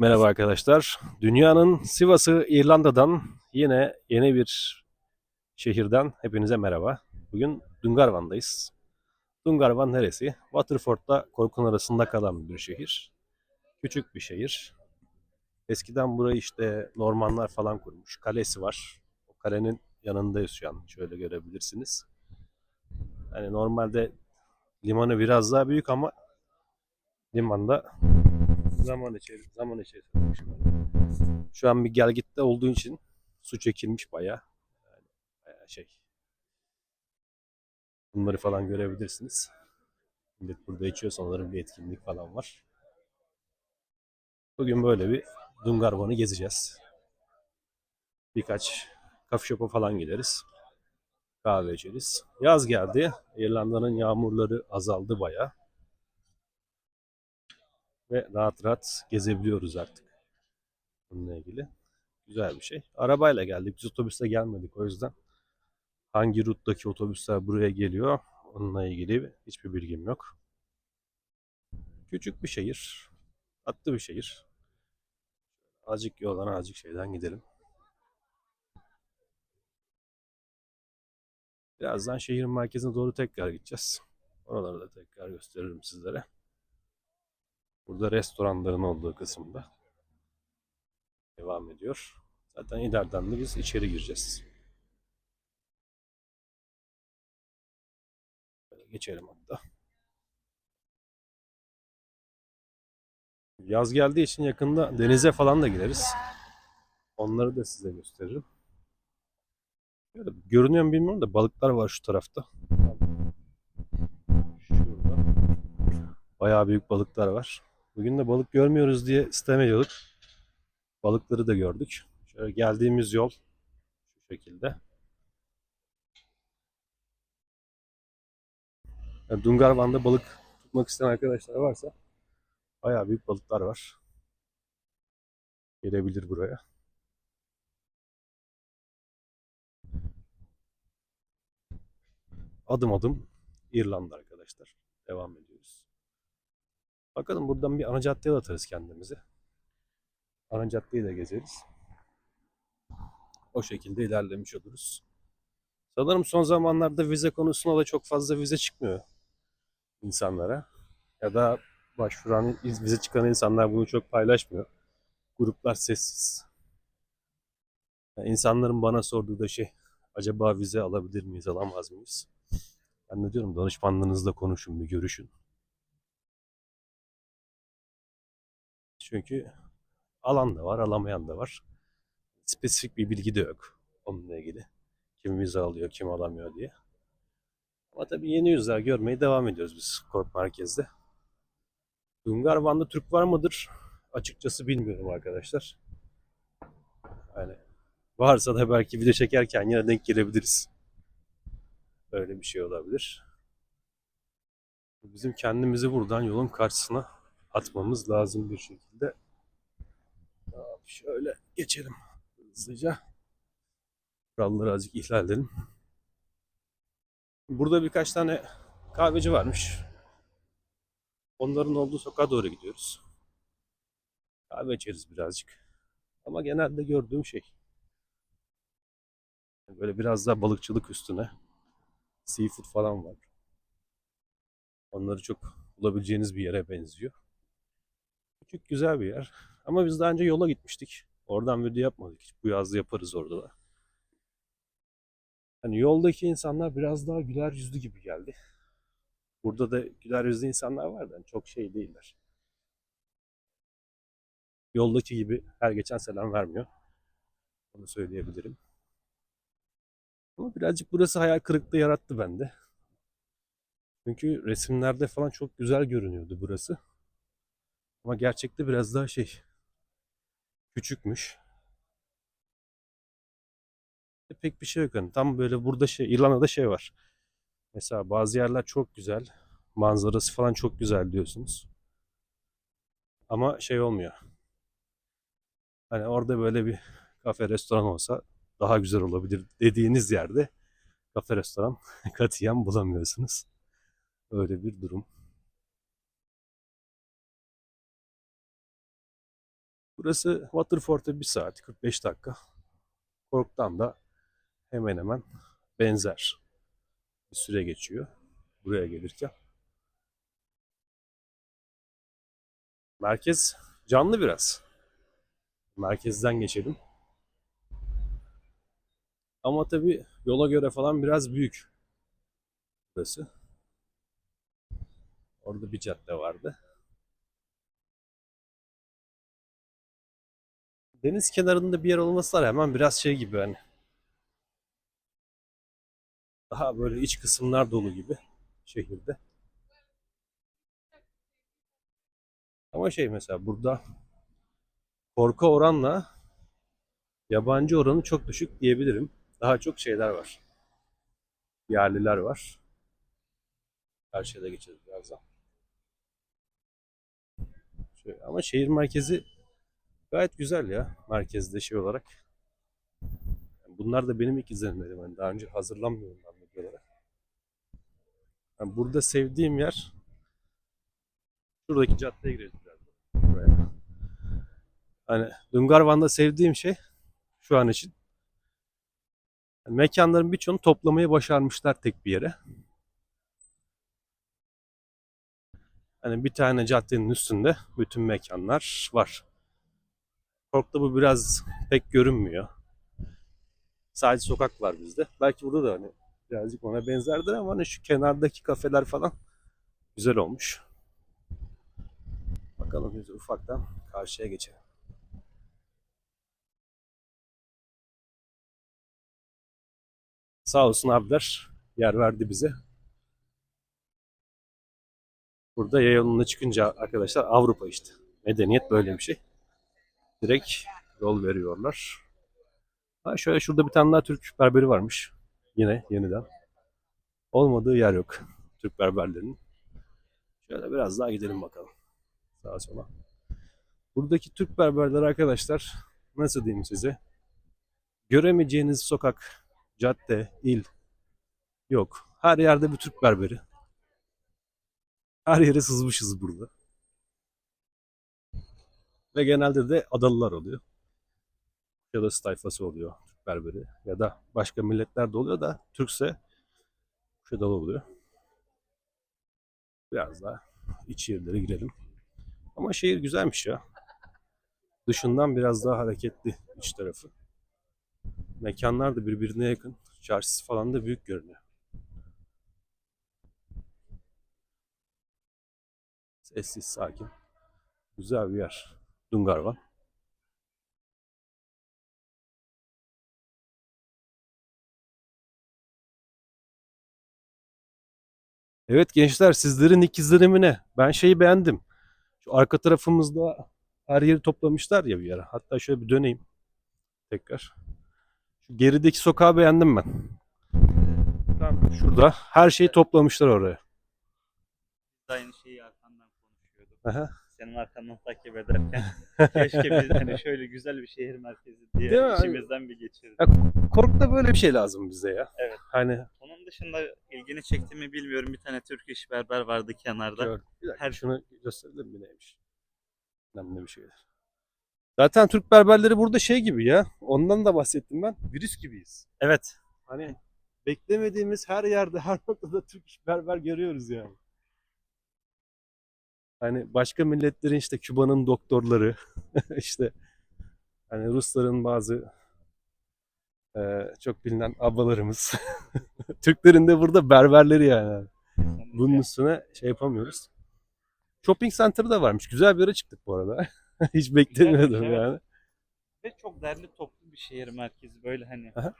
Merhaba arkadaşlar. Dünyanın Sivas'ı İrlanda'dan yine yeni bir şehirden hepinize merhaba. Bugün Dungarvan'dayız. Dungarvan neresi? Waterford'la Korkun arasında kalan bir şehir. Küçük bir şehir. Eskiden burayı işte Normanlar falan kurmuş. Kalesi var. O kalenin yanındayız şu an. Şöyle görebilirsiniz. Hani normalde limanı biraz daha büyük ama limanda zaman içerisinde zaman içerisinde şu an bir gelgitte olduğu için su çekilmiş bayağı. Yani bayağı şey. Bunları falan görebilirsiniz. Millet burada içiyor sanırım bir etkinlik falan var. Bugün böyle bir Dungarvan'ı gezeceğiz. Birkaç kafe shop'a falan gideriz. Kahve içeriz. Yaz geldi. İrlanda'nın yağmurları azaldı bayağı. Ve rahat rahat gezebiliyoruz artık. Bununla ilgili. Güzel bir şey. Arabayla geldik. Biz otobüste gelmedik o yüzden. Hangi ruttaki otobüsler buraya geliyor onunla ilgili hiçbir bilgim yok. Küçük bir şehir. Tatlı bir şehir. Azıcık yoldan azıcık şeyden gidelim. Birazdan şehrin merkezine doğru tekrar gideceğiz. Oraları da tekrar gösteririm sizlere. Burada restoranların olduğu kısımda devam ediyor. Zaten ileriden de biz içeri gireceğiz. Böyle geçelim hatta. Yaz geldiği için yakında denize falan da gideriz. Onları da size gösteririm. Böyle görünüyor mu bilmiyorum da balıklar var şu tarafta. Şurada. Bayağı büyük balıklar var. Bugün de balık görmüyoruz diye istemiyorduk. Balıkları da gördük. Şöyle geldiğimiz yol şu şekilde. Yani Dungarvan'da balık tutmak isteyen arkadaşlar varsa bayağı büyük balıklar var. Gelebilir buraya. Adım adım İrlanda arkadaşlar. Devam ediyoruz. Bakalım buradan bir ana caddeye de atarız kendimizi. Ana caddeyi de gezeriz. O şekilde ilerlemiş oluruz. Sanırım son zamanlarda vize konusunda da çok fazla vize çıkmıyor insanlara. Ya da başvuran, vize çıkan insanlar bunu çok paylaşmıyor. Gruplar sessiz. Yani insanların bana sorduğu da şey, acaba vize alabilir miyiz, alamaz mıyız? Ben de diyorum danışmanlığınızla konuşun, bir görüşün. Çünkü alan da var, alamayan da var. Spesifik bir bilgi de yok onunla ilgili. Kim vize alıyor, kim alamıyor diye. Ama tabii yeni yüzler görmeye devam ediyoruz biz Kork Merkez'de. Dungarvan'da Türk var mıdır? Açıkçası bilmiyorum arkadaşlar. Yani varsa da belki video çekerken yine denk gelebiliriz. Böyle bir şey olabilir. Bizim kendimizi buradan yolun karşısına atmamız lazım bir şekilde. Şöyle geçelim hızlıca. Kuralları azıcık ihlal edelim. Burada birkaç tane kahveci varmış. Onların olduğu sokağa doğru gidiyoruz. Kahve içeriz birazcık. Ama genelde gördüğüm şey böyle biraz daha balıkçılık üstüne seafood falan var. Onları çok bulabileceğiniz bir yere benziyor. Küçük güzel bir yer. Ama biz daha önce yola gitmiştik. Oradan video yapmadık. Bu yaz yaparız orada da. Hani yoldaki insanlar biraz daha güler yüzlü gibi geldi. Burada da güler yüzlü insanlar var da hani çok şey değiller. Yoldaki gibi her geçen selam vermiyor. Onu söyleyebilirim. Ama birazcık burası hayal kırıklığı yarattı bende. Çünkü resimlerde falan çok güzel görünüyordu burası. Ama gerçekte biraz daha şey küçükmüş. E, pek bir şey yok hani. Tam böyle burada şey İrlanda'da şey var. Mesela bazı yerler çok güzel. Manzarası falan çok güzel diyorsunuz. Ama şey olmuyor. Hani orada böyle bir kafe restoran olsa daha güzel olabilir dediğiniz yerde kafe restoran katiyen bulamıyorsunuz. Öyle bir durum. Burası Waterford'a 1 saat 45 dakika. Kork'tan da hemen hemen benzer bir süre geçiyor buraya gelirken. Merkez canlı biraz. Merkezden geçelim. Ama tabii yola göre falan biraz büyük burası. Orada bir cadde vardı. Deniz kenarında bir yer olması var hemen biraz şey gibi hani. Daha böyle iç kısımlar dolu gibi şehirde. Ama şey mesela burada korku oranla yabancı oranı çok düşük diyebilirim. Daha çok şeyler var. Yerliler var. Karşıya da geçeceğiz birazdan. Şöyle, ama şehir merkezi gayet güzel ya merkezde şey olarak. Bunlar da benim ilk izlenimlerim. Yani daha önce hazırlanmıyorum ben videolara. Yani burada sevdiğim yer şuradaki caddeye girelim. Buraya. Hani Dungarvan'da sevdiğim şey şu an için yani mekanların birçoğunu toplamayı başarmışlar tek bir yere. Hani bir tane caddenin üstünde bütün mekanlar var. Kork'ta bu biraz pek görünmüyor. Sadece sokak var bizde. Belki burada da hani birazcık ona benzerdir ama hani şu kenardaki kafeler falan güzel olmuş. Bakalım biz ufaktan karşıya geçelim. Sağ olsun abiler yer verdi bize. Burada yaya yoluna çıkınca arkadaşlar Avrupa işte. Medeniyet böyle bir şey. Direkt yol veriyorlar. Ha şöyle şurada bir tane daha Türk berberi varmış. Yine yeniden. Olmadığı yer yok Türk berberlerinin. Şöyle biraz daha gidelim bakalım. Sağa sola. Buradaki Türk berberleri arkadaşlar nasıl diyeyim size? Göremeyeceğiniz sokak, cadde, il yok. Her yerde bir Türk berberi. Her yere sızmışız burada. Ve genelde de adalılar oluyor. Kuşadası tayfası oluyor Türk berberi. Ya da başka milletler de oluyor da Türkse Kuşadalı oluyor. Biraz daha iç yerlere girelim. Ama şehir güzelmiş ya. Dışından biraz daha hareketli iç tarafı. Mekanlar da birbirine yakın. Çarşısı falan da büyük görünüyor. Sessiz, sakin. Güzel bir yer. Dungarvan. Evet gençler sizlerin ilk izlenimi ne? Ben şeyi beğendim. Şu arka tarafımızda her yeri toplamışlar ya bir yere. Hatta şöyle bir döneyim. Tekrar. Şu gerideki sokağı beğendim ben. Tam şurada her şeyi toplamışlar oraya. Aynı şeyi arkandan konuşuyorduk. Aha. Senin arkandan takip ederken keşke biz hani şöyle güzel bir şehir merkezi diye Değil mi? içimizden bir geçirdik. Ya, Kork'ta böyle bir şey lazım bize ya. Evet. Hani Onun dışında ilgini çekti mi bilmiyorum. Bir tane Türk iş berber vardı kenarda. Gördüm. Bir dakika Her- şunu gösterebilir mi neymiş? Önemli bir şeyler. Zaten Türk berberleri burada şey gibi ya. Ondan da bahsettim ben. Virüs gibiyiz. Evet. Hani beklemediğimiz her yerde, her noktada Türk iş berber görüyoruz yani. Hani başka milletlerin işte Küba'nın doktorları, işte hani Rusların bazı eee, çok bilinen ablalarımız. Türklerin de burada berberleri yani. Bunun üstüne şey yapamıyoruz. Shopping center da varmış. Güzel bir yere çıktık bu arada. Hiç beklemiyordum evet. yani. Ve çok derli toplu bir şehir merkezi böyle hani. Aha.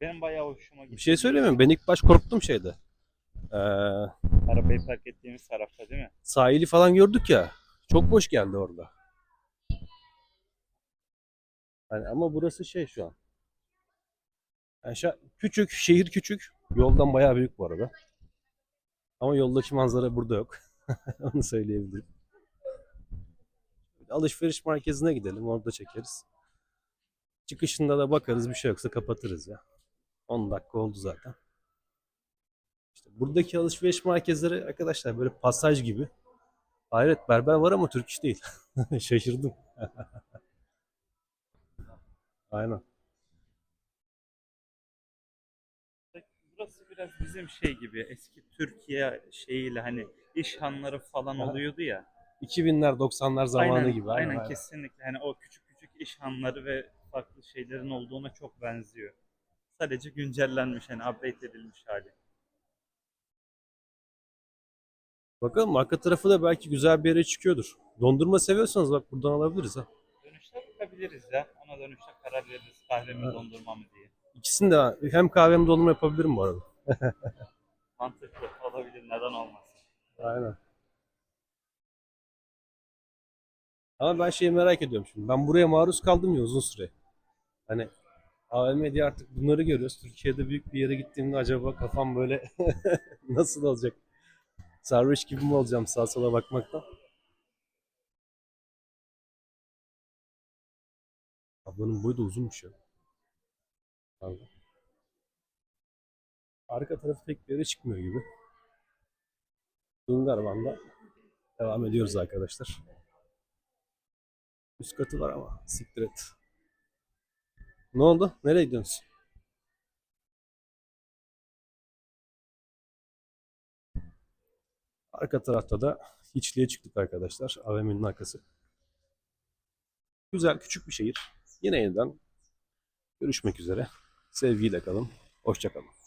Benim bayağı hoşuma gitti. Bir şey söyleyeyim mi? Ben ilk baş korktum şeyde. Ee, Arabayı park ettiğimiz tarafta değil mi? sahili falan gördük ya. Çok boş geldi orada. Hani ama burası şey şu an. Yani şa- küçük, şehir küçük. Yoldan bayağı büyük bu arada. Ama yoldaki manzara burada yok. Onu söyleyebilirim. Alışveriş merkezine gidelim. Orada çekeriz. Çıkışında da bakarız bir şey yoksa kapatırız ya. 10 dakika oldu zaten. İşte buradaki alışveriş merkezleri arkadaşlar böyle pasaj gibi. Hayret berber var ama Türk iş değil. Şaşırdım. Aynen. Burası biraz bizim şey gibi eski Türkiye şeyiyle hani iş hanları falan oluyordu ya. 2000'ler 90'lar zamanı aynen, gibi. Aynen, aynen. kesinlikle. Hani o küçük küçük iş hanları ve farklı şeylerin olduğuna çok benziyor. Sadece güncellenmiş hani update edilmiş hali. Bakalım arka tarafı da belki güzel bir yere çıkıyordur. Dondurma seviyorsanız bak buradan alabiliriz ha. Dönüşte bakabiliriz ya. Ona dönüşte karar veririz kahve mi dondurma mı diye. İkisini de hem kahve hem dondurma yapabilirim bu arada. Mantıklı olabilir neden olmasın. Aynen. Ama ben şeyi merak ediyorum şimdi. Ben buraya maruz kaldım ya uzun süre. Hani AVM diye artık bunları görüyoruz. Türkiye'de büyük bir yere gittiğimde acaba kafam böyle nasıl olacak? Sarhoş gibi mi olacağım sağa sola bakmaktan? Ablanın boyu da uzunmuş ya. Abi. Arka tarafı pek bir yere çıkmıyor gibi. Dungarvan'da devam ediyoruz arkadaşlar. Üst katı var ama siktir et. Ne oldu? Nereye gidiyorsun? Arka tarafta da Hiçli'ye çıktık arkadaşlar. AVM'nin arkası. Güzel küçük bir şehir. Yine yeniden görüşmek üzere. Sevgiyle kalın. Hoşça kalın.